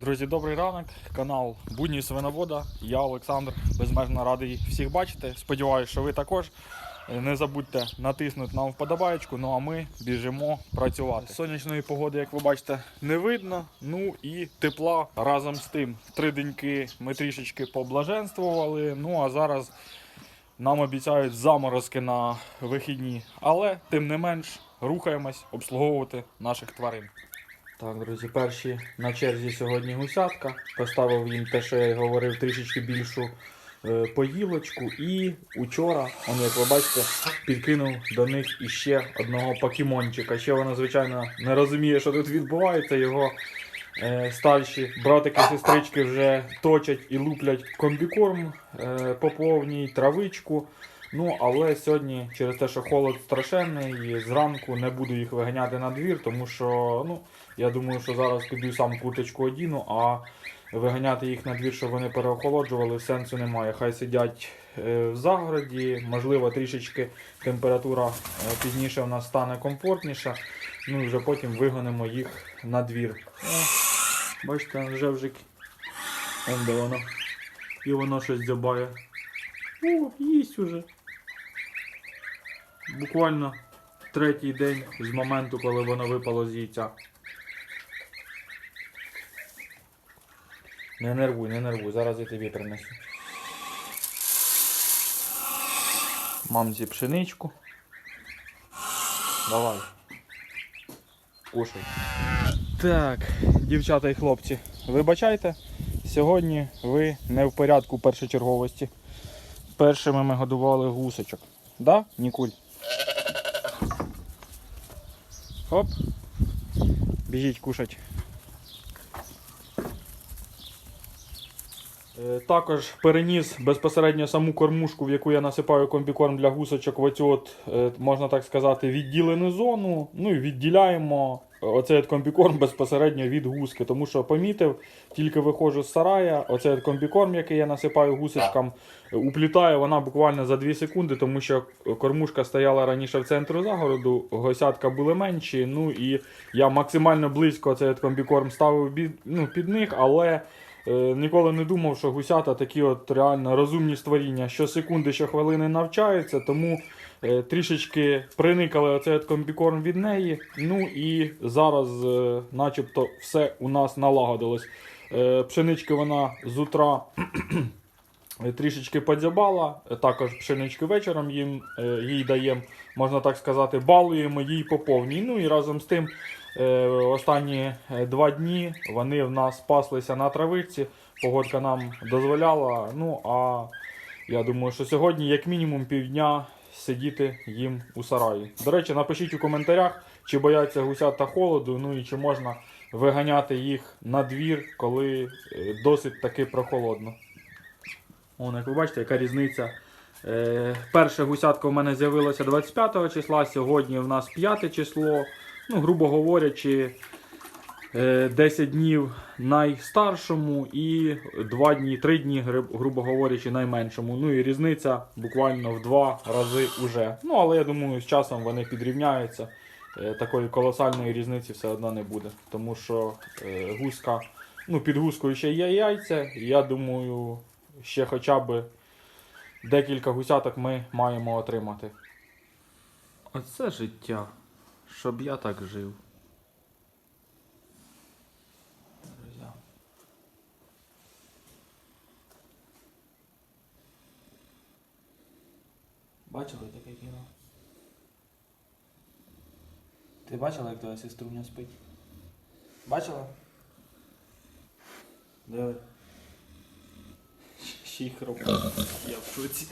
Друзі, добрий ранок. Канал Будні Свиновода. Я Олександр. Безмежно радий всіх бачити. Сподіваюся, що ви також. Е, Не забудьте натиснути нам вподобаєчку, ну а ми біжимо працювати. Сонячної погоди, як ви бачите, не видно. Ну і тепла разом з тим. Три деньки ми трішечки поблаженствували. Ну а зараз нам обіцяють заморозки на вихідні. Але тим не менш рухаємось обслуговувати наших тварин. Так, друзі, перші на черзі сьогодні гусятка. Поставив їм те, що я й говорив, трішечки більшу е, поїлочку. І учора, он, як ви бачите, підкинув до них іще одного покемончика. Ще вона, звичайно, не розуміє, що тут відбувається. Його е, старші братики, сестрички вже точать і луплять комбікорм е, по повній, травичку. Ну, але сьогодні, через те, що холод страшенний, і зранку не буду їх виганяти на двір, тому що ну, я думаю, що зараз піду сам курточку одіну, а виганяти їх на двір, щоб вони переохолоджували, сенсу немає. Хай сидять е, в загороді, можливо, трішечки температура е, пізніше в нас стане комфортніша. Ну і вже потім вигонимо їх на двір. О, бачите, вже вже де воно. І воно щось дзьобає. О, їсть уже. Буквально третій день з моменту, коли воно випало з яйця. Не нервуй, не нервуй, зараз я тобі принесу. Мамці пшеничку. Давай. Кушай. Так, дівчата і хлопці, вибачайте, сьогодні ви не в порядку першочерговості. Першими ми годували гусочок. Да, Нікуль? Хоп. Біжіть кушать. Також переніс безпосередньо саму кормушку, в яку я насипаю комбікорм для гусочок, в оцю е, можна так сказати, відділену зону. Ну і відділяємо оцей от комбікорм безпосередньо від гуски. Тому що помітив, тільки виходжу з сарая, оцей от комбікорм, який я насипаю гусочкам, е, уплітає вона буквально за 2 секунди, тому що кормушка стояла раніше в центру загороду, госятка були менші. Ну і я максимально близько цей от комбікорм ставив бі- ну, під них, але. Е, Ніколи не думав, що гусята такі от реально розумні створіння. Що секунди, що хвилини навчаються, тому е, трішечки приникали оцей от комбікорм від неї. Ну і зараз, е, начебто, все у нас налагодилось. Пшенички вона з утра трішечки подзябала, е, також пшенички вечором їм, е, їй даємо, можна так сказати, балуємо їй по повній. Ну і разом з тим Е, Останні два дні вони в нас паслися на травиці. Погодка нам дозволяла. Ну а я думаю, що сьогодні, як мінімум, півдня сидіти їм у сараї. До речі, напишіть у коментарях, чи бояться гусята холоду, ну і чи можна виганяти їх на двір, коли досить таки прохолодно. Вон, як ви бачите, яка різниця. Е, перше гусятко в мене з'явилося 25 числа, сьогодні в нас 5 число. Ну, грубо говорячи, е, 10 днів найстаршому і 2 дні, 3 дні, грубо говорячи, найменшому. Ну і різниця буквально в 2 рази уже. Ну, але я думаю, з часом вони підрівняються. Е, Такої колосальної різниці все одно не буде. Тому що е, гуска, ну, під гускою ще є яйця. Я думаю, ще хоча б декілька гусяток ми маємо отримати. Оце життя. Щоб я так жив. Бачили таке кіно? Ти бачила, як твоя сеструня спить? Бачила? Диви. Ще й. Я в шоці.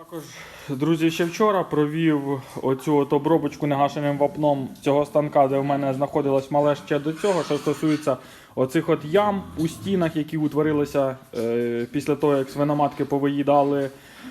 Також, друзі, ще вчора провів оцю от обробочку негашеним вапном цього станка, де в мене знаходилось мале ще до цього, що стосується оцих от ям у стінах, які утворилися е, після того, як свиноматки повиїдали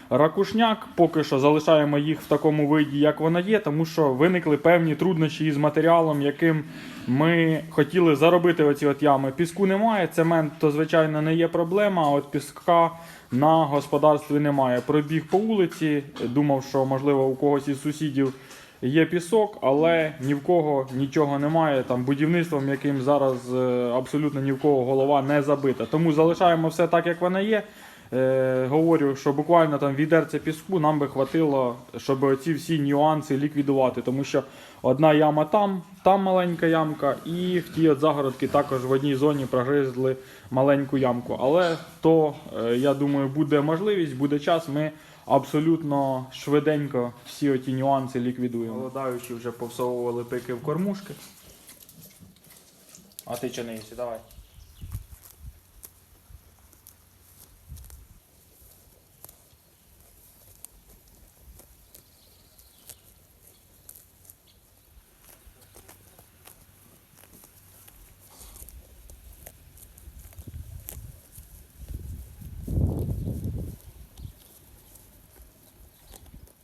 ракушняк. Поки що залишаємо їх в такому виді, як вона є, тому що виникли певні труднощі із матеріалом, яким ми хотіли заробити оці от ями. Піску немає, цемент то звичайно не є проблема, а от піска на господарстві немає. Пробіг по вулиці, думав, що можливо у когось із сусідів є пісок, але ні в кого нічого немає. Там будівництвом, яким зараз е, абсолютно ні в кого голова не забита. Тому залишаємо все так, як воно є. Е, говорю, що буквально там відерце піску нам би хватило, щоб оці всі нюанси ліквідувати. Тому що одна яма там, там маленька ямка, і в ті от загородки також в одній зоні прогризли маленьку ямку. Але то, е, я думаю, буде можливість, буде час. Ми абсолютно швиденько всі оті нюанси ліквідуємо. Голодаючі вже повсовували пики в кормушки. А ти чи не їси? Давай.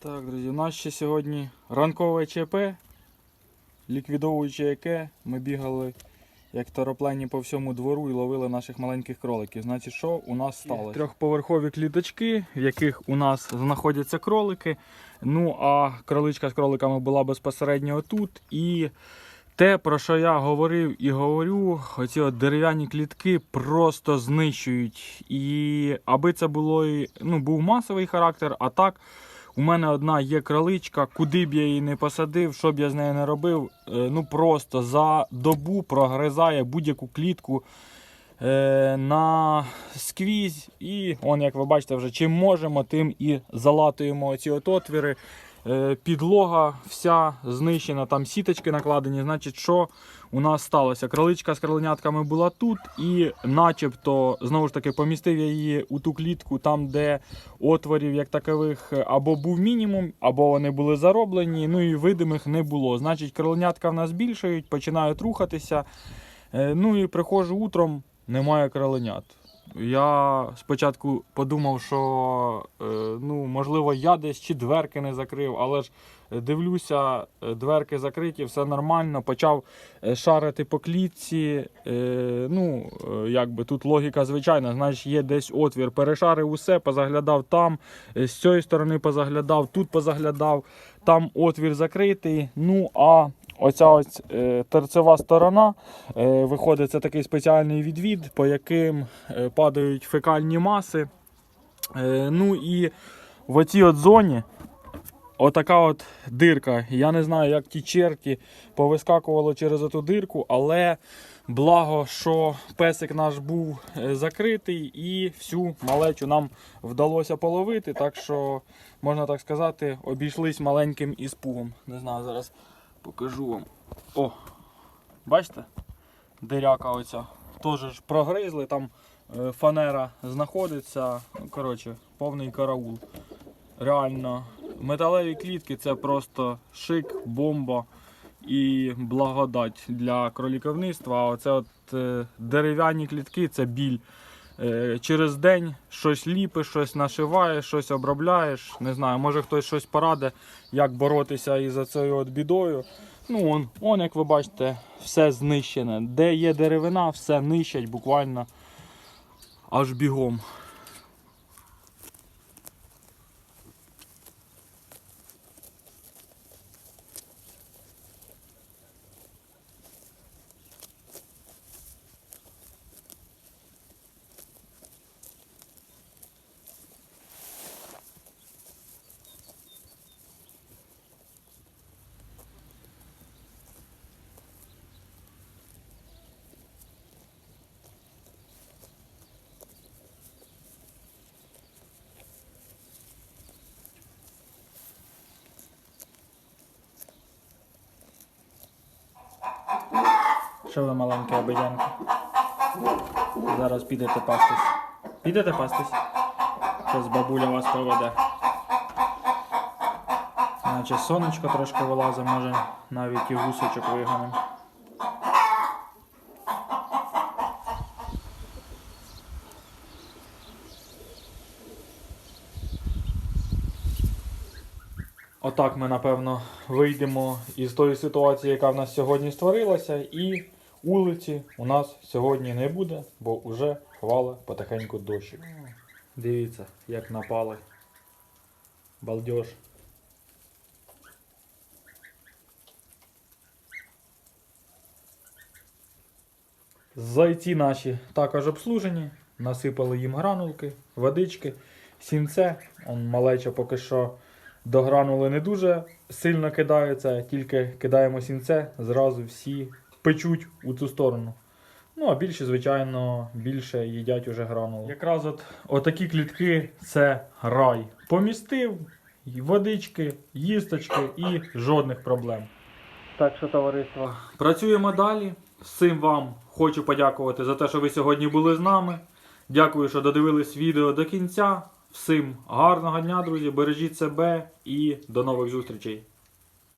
Так, друзі, у нас ще сьогодні ранкове ЧП, ліквідовуючи яке ми бігали як тороплені по всьому двору і ловили наших маленьких кроликів. Значить, що у нас сталося? Трьохповерхові кліточки, в яких у нас знаходяться кролики. Ну а кроличка з кроликами була безпосередньо тут. І те, про що я говорив і говорю, оці от дерев'яні клітки просто знищують. І аби це було ну, був масовий характер, а так. У мене одна є кроличка, куди б я її не посадив, що б я з нею не робив, е, ну просто за добу прогризає будь-яку клітку е, на сквізь. І он, як ви бачите, вже чим можемо, тим і залатуємо ці отвіри. Е, Підлога вся знищена, там сіточки накладені. Значить, що у нас сталося? Кроличка з кроленятками була тут, і начебто, знову ж таки, помістив я її у ту клітку, там, де отворів як такових або був мінімум, або вони були зароблені, ну і видимих не було. Значить, кроленятка в нас більшають, починають рухатися. Е, Ну і приходжу утром, немає кроленят. Я спочатку подумав, що е, ну, можливо я десь чи дверки не закрив, але ж е, дивлюся, е, дверки закриті, все нормально. Почав шарити по клітці. Ну, якби тут логіка звичайна, значить є десь отвір. Перешарив усе, позаглядав там, з цієї сторони позаглядав, тут позаглядав, там отвір закритий. Ну а Оця ось е, торцева сторона е, виходить це такий спеціальний відвід, по яким е, падають фекальні маси. Ну і в оцій от зоні отака от дирка. Я не знаю, як ті черті повискакувало через оту дирку, але благо, що песик наш був закритий і всю малечу нам вдалося половити. Так що, можна так сказати, обійшлись маленьким іспугом. Не знаю, зараз покажу вам. О, бачите? Диряка оця. Теж ж прогризли, там е, фанера знаходиться. Коротше, повний караул. Реально, металеві клітки це просто шик, бомба і благодать для кроліковництва. А оце от е, дерев'яні клітки це біль. Е, Через день щось ліпиш, щось нашиваєш, щось обробляєш. Не знаю, може хтось щось пораде, як боротися із цією от бідою. Ну, он, он, як ви бачите, все знищене. Де є деревина, все нищать буквально аж бігом. Що ви маленькі обидянки? Зараз підете пастись. Підете пастись? Зараз бабуля вас поведе. Наче сонечко трошки вилазить, може навіть і гусочок виганем. Отак ми, напевно, вийдемо із тої ситуації, яка в нас сьогодні створилася, і Улиці у нас сьогодні не буде, бо вже хвала потихеньку дощик. Дивіться, як напали. Балдеж. Зайці наші також обслужені, насипали їм гранулки, водички, сінце. Он малеча поки що до гранули не дуже сильно кидається, тільки кидаємо сінце, зразу всі печуть у цю сторону. Ну, а більше, звичайно, більше їдять уже гранули. Якраз от отакі клітки це рай. Помістив, водички, їсточки і жодних проблем. Так що, товариство, працюємо далі. Всім вам хочу подякувати за те, що ви сьогодні були з нами. Дякую, що додивились відео до кінця. Всім гарного дня, друзі. Бережіть себе і до нових зустрічей.